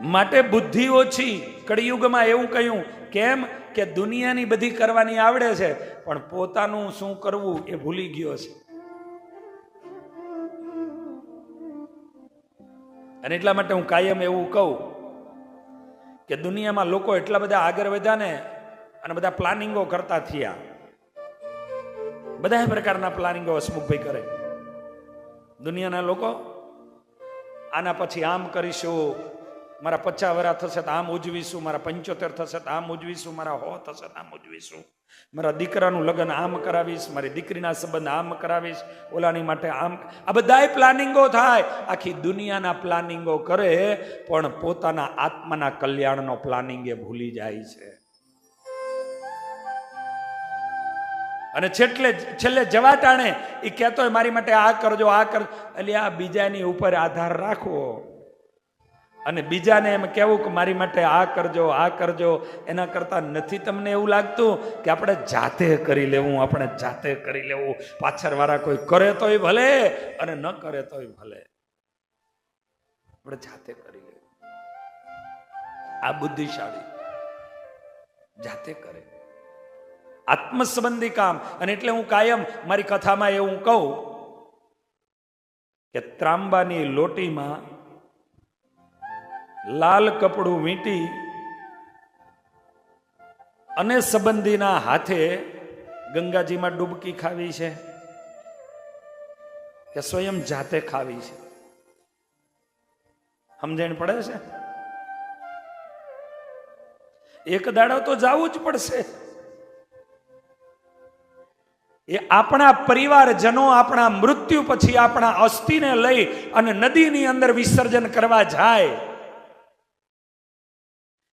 માટે બુદ્ધિ ઓછી. કળિયુગમાં એવું કહ્યું, કેમ કે દુનિયાની બધી કરવાની આવડે છે, પણ પોતાનું શું કરવું એ ભૂલી ગયો છે. અને એટલા માટે હું કાયમ એવું કહું કે દુનિયામાં લોકો એટલા બધા આગળ વધ્યા ને, અને બધા પ્લાનિંગો કરતા થયા. બધા પ્રકારના પ્લાનિંગો હસમુખભાઈ કરે. દુનિયાના લોકો, આના પછી આમ કરીશું મારા પચાસ વરા થશે તો આમ ઉજવીશું, મારા પંચોતેર થશે તો આમ ઉજવીશું, મારા હો થશે તો આમ ઉજવીશું. મારા દીકરાનું લગ્ન આમ કરાવીશ, મારી દીકરીના સંબંધ આમ કરાવીશ, ઓલાની માટે આમ આ બધાય પ્લાનિંગો થાય. આખી દુનિયાના પ્લાનિંગો કરે, પણ પોતાના આત્માના કલ્યાણનો પ્લાનિંગ એ ભૂલી જાય છે. અને છેટલે, છેલ્લે જવા ટાણે એ કહેતો મારી માટે આ કરજો, આ કર એટલે આ બીજાની ઉપર આધાર રાખવો. અને બીજાને એમ કહેવું કે મારી માટે આ કરજો આ કરજો. એના કરતા નથી તમને એવું લાગતું કે આપણે જાતે કરી લેવું, આપણે જાતે કરી લેવું? પાછળ વાળા કોઈ કરે તોય ભલે અને ન કરે તોય ભલે. આપણે જાતે કરી લેવું. આ બુદ્ધિશાળી જાતે કરે. આત્મ સંબંધી કામ. અને એટલે હું કાયમ મારી કથામાં એવું કહું કે ત્રાંબાની લોટીમાં લાલ કપડું વીંટી અને સંબંધીના હાથે ગંગાજીમાં ડૂબકી ખાવી છે કે સ્વયં જાતે ખાવી છે? સમજણ પડે છે? એક દાડો તો જવું જ પડશે. એ આપણા પરિવારજનો આપણા મૃત્યુ પછી આપણા અસ્થિને લઈ અને નદીની અંદર વિસર્જન કરવા જાય.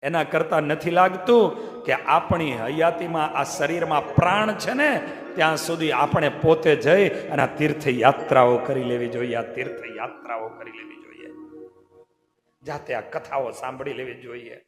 એના કરતા નથી લાગતું કે આપણી હયાતીમાં આ શરીરમાં પ્રાણ છે ને, ત્યાં સુધી આપણે પોતે જઈ અને આ તીર્થ યાત્રાઓ કરી લેવી જોઈએ, આ તીર્થ યાત્રાઓ કરી લેવી જોઈએ. જાતે આ કથાઓ સાંભળી લેવી જોઈએ.